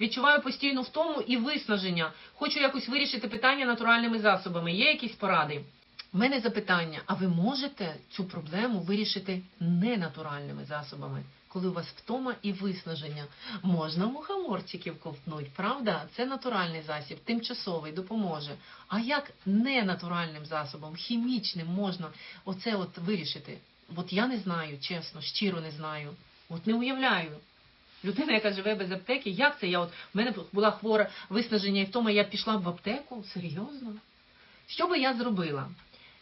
Відчуваю постійну втому і виснаження. Хочу якось вирішити питання натуральними засобами. Є якісь поради? У мене запитання: а ви можете цю проблему вирішити ненатуральними засобами? Коли у вас втома і виснаження, можна мухоморчиків ковтнуть, правда? Це натуральний засіб, тимчасовий, допоможе. А як ненатуральним засобом, хімічним можна оце от вирішити? От я не знаю, чесно, щиро не знаю. От не уявляю. Людина, яка живе без аптеки, як це? Я от в мене була хвора виснаження і втома, я пішла б в аптеку? Серйозно? Що би я зробила?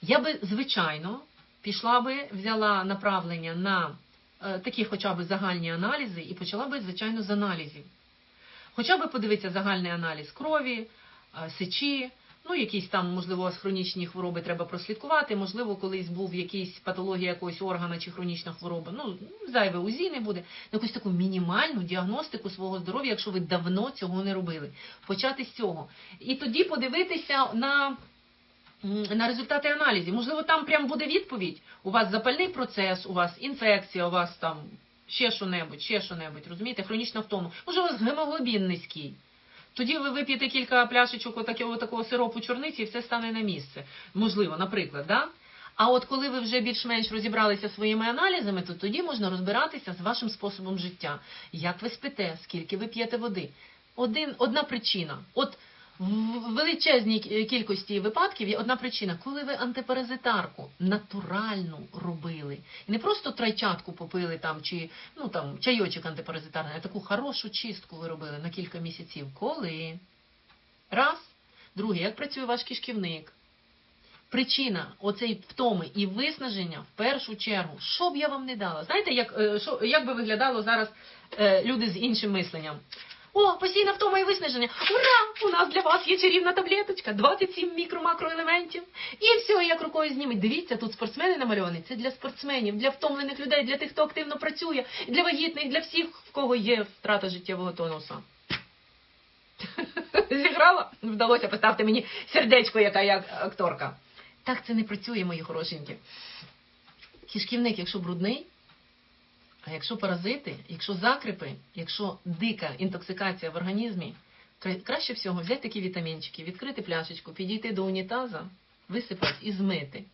Я би, звичайно, пішла би, взяла направлення на е, такі хоча б загальні аналізи і почала би, звичайно, з аналізів. Хоча б подивитися загальний аналіз крові, е, сечі, ну, якісь там, можливо, хронічні хвороби треба прослідкувати, можливо, колись був якийсь патологія якогось органа чи хронічна хвороба, ну, зайве УЗІ не буде, якусь таку мінімальну діагностику свого здоров'я, якщо ви давно цього не робили. Почати з цього. І тоді подивитися на на результати аналізів. Можливо, там прям буде відповідь. У вас запальний процес, у вас інфекція, у вас там ще що-небудь, ще що-небудь, розумієте, хронічна втома. Може, у вас гемоглобін низький. Тоді ви вип'єте кілька пляшечок отакого, такого сиропу чорниці і все стане на місце. Можливо, наприклад, да? А от коли ви вже більш-менш розібралися своїми аналізами, то тоді можна розбиратися з вашим способом життя. Як ви спите, скільки ви п'єте води. Один, одна причина. От в величезній кількості випадків є одна причина, коли ви антипаразитарку натуральну робили. І не просто трайчатку попили там, чи ну там чайочок антипаразитарний, а таку хорошу чистку ви робили на кілька місяців. Коли? Раз. Друге, як працює ваш кишківник? Причина оцей втоми і виснаження в першу чергу, що б я вам не дала? Знаєте, як, е, як би виглядало зараз е, люди з іншим мисленням? О, постійна втома і виснаження. Ура! У нас для вас є чарівна таблеточка, 27 мікро-макроелементів. І все, як рукою знімуть. Дивіться, тут спортсмени намальовані. Це для спортсменів, для втомлених людей, для тих, хто активно працює, для вагітних, для всіх, в кого є втрата життєвого тонуса. Зіграла? Вдалося, поставте мені сердечко, яка я акторка. Так це не працює, мої хорошенькі. Кишківник, якщо брудний, а якщо паразити, якщо закрипи, якщо дика інтоксикація в організмі, краще всього взяти такі вітамінчики, відкрити пляшечку, підійти до унітаза, висипати і змити.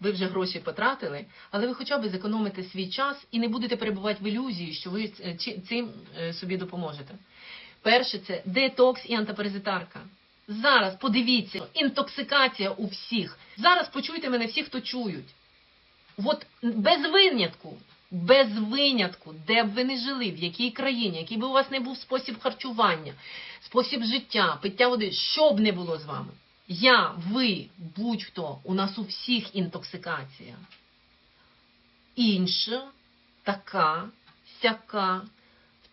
Ви вже гроші потратили, але ви хоча б зекономите свій час і не будете перебувати в ілюзії, що ви е, цим е, собі допоможете. Перше це детокс і антипаразитарка. Зараз подивіться, інтоксикація у всіх. Зараз почуйте мене всі, хто чують. От без винятку, без винятку, де б ви не жили, в якій країні, який би у вас не був спосіб харчування, спосіб життя, пиття води, що б не було з вами. Я, ви, будь-хто, у нас у всіх інтоксикація. Інша, така, сяка,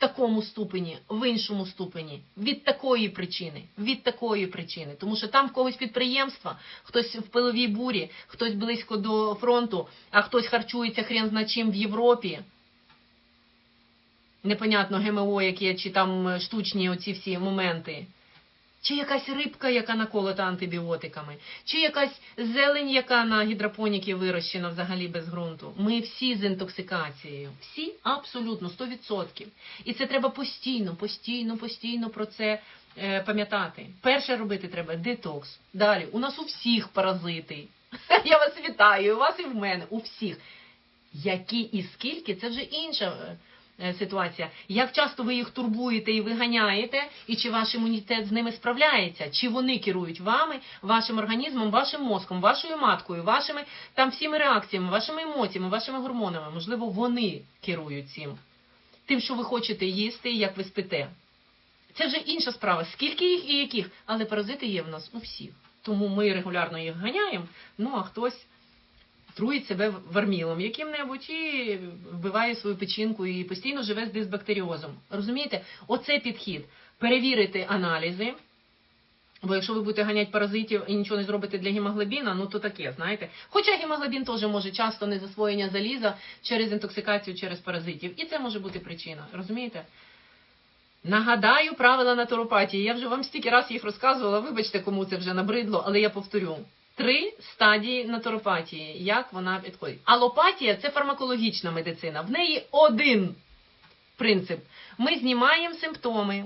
такому ступені, в іншому ступені, від такої причини, від такої причини. Тому що там в когось підприємства, хтось в пиловій бурі, хтось близько до фронту, а хтось харчується хрен зна чим в Європі. Непонятно ГМО, які чи там штучні оці всі моменти. Чи якась рибка, яка наколота антибіотиками, чи якась зелень, яка на гідропоніки вирощена взагалі без ґрунту. Ми всі з інтоксикацією. Всі абсолютно 100%. І це треба постійно, постійно, постійно про це е, пам'ятати. Перше робити треба детокс. Далі, у нас у всіх паразити. Я вас вітаю, у вас і в мене, у всіх. Які і скільки, це вже інша е, ситуація. Як часто ви їх турбуєте і виганяєте, і чи ваш імунітет з ними справляється, чи вони керують вами, вашим організмом, вашим мозком, вашою маткою, вашими там всіми реакціями, вашими емоціями, вашими гормонами. Можливо, вони керують цим. Тим, що ви хочете їсти, як ви спите. Це вже інша справа. Скільки їх і яких, але паразити є в нас у всіх. Тому ми регулярно їх ганяємо, ну а хтось труїть себе вармілом яким-небудь і вбиває свою печінку і постійно живе з дисбактеріозом. Розумієте? Оце підхід. Перевірити аналізи. Бо якщо ви будете ганяти паразитів і нічого не зробите для гемоглобіна, ну то таке, знаєте. Хоча гемоглобін теж може часто не засвоєння заліза через інтоксикацію, через паразитів. І це може бути причина. Розумієте? Нагадаю правила натуропатії. Я вже вам стільки раз їх розказувала. Вибачте, кому це вже набридло, але я повторю. Три стадії натуропатії. Як вона підходить? Алопатія це фармакологічна медицина. В неї один принцип. Ми знімаємо симптоми,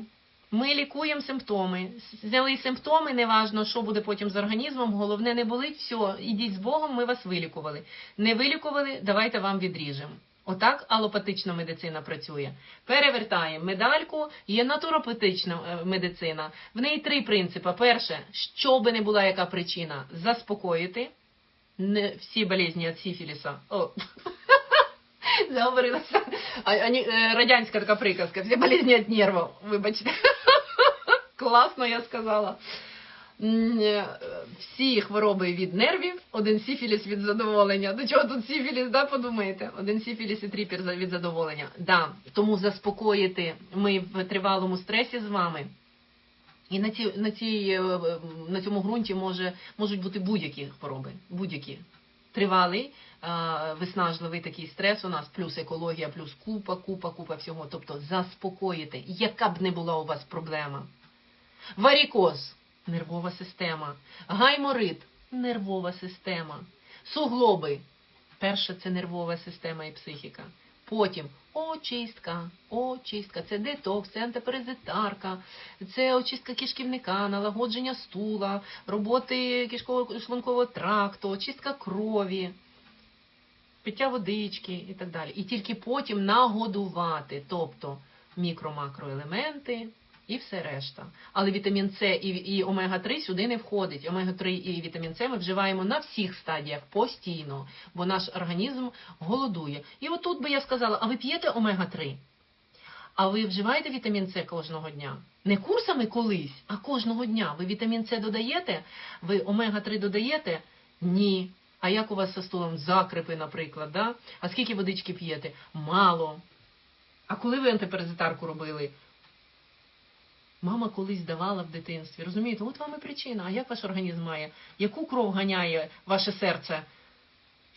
ми лікуємо симптоми. Зняли симптоми, неважно, що буде потім з організмом, головне не болить, все, ідіть з Богом, ми вас вилікували. Не вилікували, давайте вам відріжемо. Отак алопатична медицина працює. Перевертаємо медальку, є натуропатична е, медицина. В неї три принципи. Перше, що би не була яка причина, заспокоїти. Не всі болезні від сифіліса. О. Заговорилася. Е, радянська така приказка. Всі болезні від нервів. Вибачте. Класно я сказала. Е, Всі хвороби від нервів, один сифіліс від задоволення. До чого тут сифіліс, да, подумаєте? Один сифіліс і тріпер від задоволення. Да. Тому заспокоїти ми в тривалому стресі з вами. І на, ці, на, цій, е, е, на цьому ґрунті може, можуть бути будь-які хвороби, будь-які. Тривалий, виснажливий такий стрес у нас, плюс екологія, плюс купа, купа, купа всього. Тобто заспокоїти, яка б не була у вас проблема. Варікоз нервова система. Гайморит нервова система. Суглоби. Перше це нервова система і психіка. Потім очистка, очистка, це детокс, це антиперезитарка, це очистка кишківника, налагодження стула, роботи кишково-шлункового тракту, очистка крові, пиття водички і так далі. І тільки потім нагодувати, тобто мікро-макроелементи і все решта. Але вітамін С і, і омега-3 сюди не входить. Омега-3 і вітамін С ми вживаємо на всіх стадіях постійно, бо наш організм голодує. І отут би я сказала, а ви п'єте омега-3? А ви вживаєте вітамін С кожного дня? Не курсами колись, а кожного дня. Ви вітамін С додаєте? Ви омега-3 додаєте? Ні. А як у вас со стулом закрипи, наприклад, да? А скільки водички п'єте? Мало. А коли ви антиперезитарку робили? Мама колись давала в дитинстві. Розумієте, от вам і причина. А як ваш організм має? Яку кров ганяє ваше серце?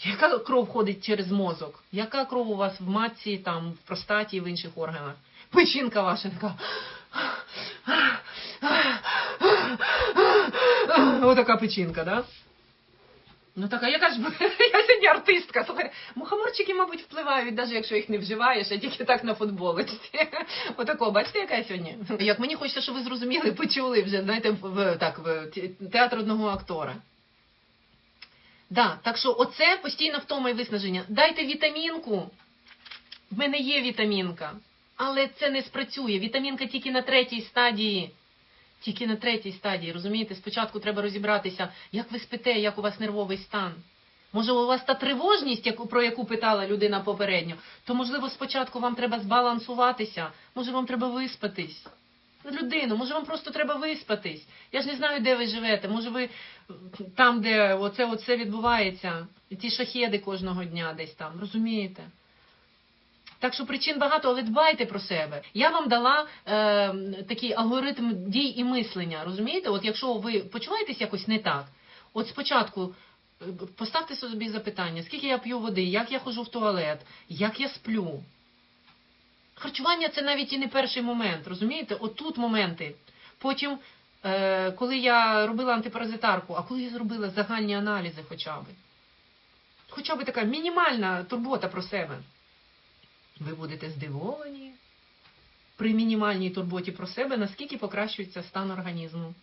Яка кров ходить через мозок? Яка кров у вас в матці, там, в простаті в інших органах? Печінка ваша така. Отака печінка, да? Ну так, а яка ж я сьогодні артистка. Слухай, мухоморчики, мабуть, впливають, навіть якщо їх не вживаєш, а тільки так на футболочці. Отако, бачите, яка я сьогодні? Як мені хочеться, щоб ви зрозуміли, почули вже, знаєте, в так, в театр одного актора. Да, так що оце постійно втома і виснаження. Дайте вітамінку. В мене є вітамінка, але це не спрацює. Вітамінка тільки на третій стадії. Тільки на третій стадії, розумієте? Спочатку треба розібратися, як ви спите, як у вас нервовий стан. Може, у вас та тривожність, яку, про яку питала людина попередньо, то, можливо, спочатку вам треба збалансуватися, може, вам треба виспатись. Людину, може, вам просто треба виспатись. Я ж не знаю, де ви живете. Може, ви там, де оце, оце відбувається, ті шахеди кожного дня десь там, розумієте? Так що причин багато, але дбайте про себе. Я вам дала е, такий алгоритм дій і мислення. Розумієте? От якщо ви почуваєтесь якось не так, от спочатку е, поставте собі запитання, скільки я п'ю води, як я ходжу в туалет, як я сплю. Харчування це навіть і не перший момент, розумієте? От тут моменти. Потім, е, коли я робила антипаразитарку, а коли я зробила загальні аналізи хоча б. Хоча б така мінімальна турбота про себе. Ви будете здивовані при мінімальній турботі про себе, наскільки покращується стан організму.